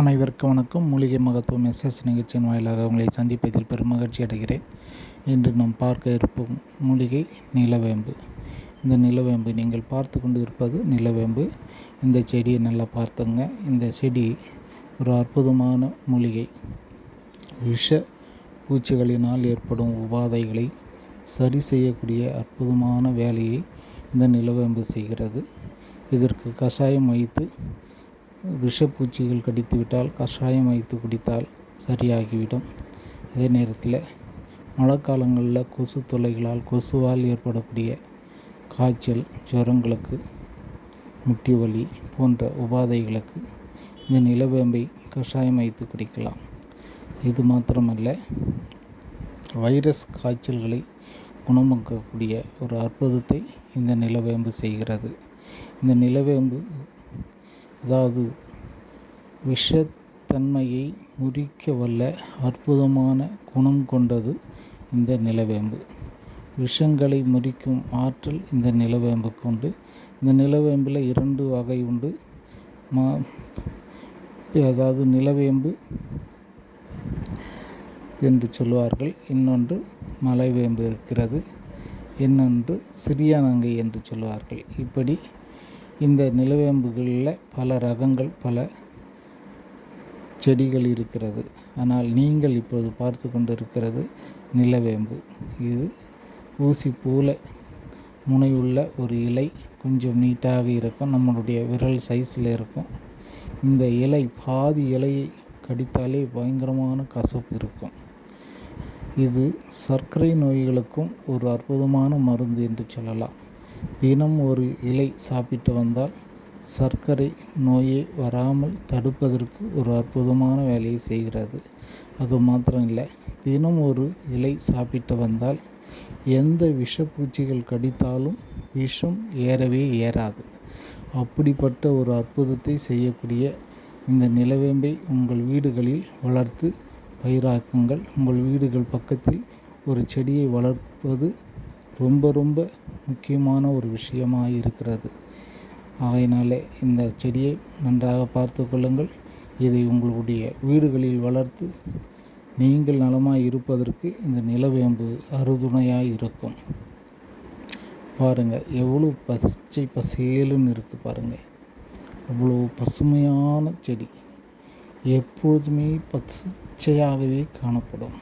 அனைவருக்கும் வணக்கம். மூலிகை மகத்துவம் எஸ்எஸ் நிகழ்ச்சியின் வாயிலாக உங்களை சந்திப்பதில் பெரும் மகிழ்ச்சி அடைகிறேன். இன்று நாம் பார்க்க இருப்போம் மூலிகை நிலவேம்பு. இந்த நிலவேம்பு நீங்கள் பார்த்து கொண்டு இருப்பது நிலவேம்பு. இந்த செடியை நல்லா பார்த்துங்க. இந்த செடி ஒரு அற்புதமான மூலிகை. விஷ பூச்சிகளினால் ஏற்படும் உபாதைகளை சரி செய்யக்கூடிய அற்புதமான வேலையை இந்த நிலவேம்பு செய்கிறது. இதற்கு கஷாயம் வைத்து விஷப்பூச்சிகள் கடித்துவிட்டால் கஷாயம் வைத்து குடித்தால் சரியாகிவிடும். அதே நேரத்தில் மழை காலங்களில் கொசு தொல்லைகளால் கொசுவால் ஏற்படக்கூடிய காய்ச்சல் ஜுரங்களுக்கு முட்டி வலி போன்ற உபாதைகளுக்கு இந்த நிலவேம்பை கஷாயம் வைத்து குடிக்கலாம். இது மாத்திரமல்ல வைரஸ் காய்ச்சல்களை குணமாக்கக்கூடிய ஒரு அற்புதத்தை இந்த நிலவேம்பு செய்கிறது. இந்த நிலவேம்பு அதாவது விஷத்தன்மையை முறிக்க வல்ல அற்புதமான குணம் கொண்டது இந்த நிலவேம்பு. விஷங்களை முறிக்கும் ஆற்றல் இந்த நிலவேம்புக்கு உண்டு இந்த நிலவேம்பில் இரண்டு வகை உண்டு. மா அதாவது நிலவேம்பு என்று சொல்வார்கள். இன்னொன்று மலைவேம்பு இருக்கிறது. இன்னொன்று சிறியானங்கை என்று சொல்வார்கள். இப்படி இந்த நிலவேம்புகளில் பல ரகங்கள் பல செடிகள் இருக்கிறது. ஆனால் நீங்கள் இப்போது பார்த்து கொண்டு இருக்கிறது நிலவேம்பு. இது ஊசி போல முனையுள்ள ஒரு இலை. கொஞ்சம் நீட்டாக இருக்கும். நம்மளுடைய விரல் சைஸில் இருக்கும். இந்த இலை பாதி இலையை கடித்தாலே பயங்கரமான கசப்பு இருக்கும். இது சர்க்கரை நோய்களுக்கும் ஒரு அற்புதமான மருந்து என்று சொல்லலாம். தினம் ஒரு இலை சாப்பிட்டு வந்தால் சர்க்கரை நோயை வராமல் தடுப்பதற்கு ஒரு அற்புதமான வேலையை செய்கிறது. அது மாத்திரம் இல்லை தினம் ஒரு இலை சாப்பிட்டு வந்தால் எந்த விஷப்பூச்சிகள் கடித்தாலும் விஷம் ஏறவே ஏறாது. அப்படிப்பட்ட ஒரு அற்புதத்தை செய்யக்கூடிய இந்த நிலவேம்பை உங்கள் வீடுகளில் வளர்த்து பயிராக்குங்கள். உங்கள் வீடுகள் பக்கத்தில் ஒரு செடியை வளர்ப்பது ரொம்ப ரொம்ப முக்கியமான ஒரு விஷயமாக இருக்கிறது. ஆகையினாலே இந்த செடியை நன்றாக பார்த்து கொள்ளுங்கள். இதை உங்களுடைய வீடுகளில் வளர்த்து நீங்கள் நலமாக இருப்பதற்கு இந்த நிலவேம்பு அறுதுணையாக இருக்கும். பாருங்கள் எவ்வளோ பச்சை பசேலுன்னு இருக்குது பாருங்கள் அவ்வளோ பசுமையான செடி. எப்பொழுதுமே பச்சையாகவே காணப்படும்.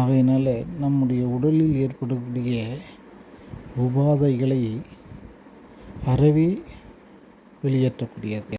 ஆகையினால் நம்முடைய உடலில் ஏற்படக்கூடிய உபாதைகளை அறவே வெளியேற்றக்கூடியது.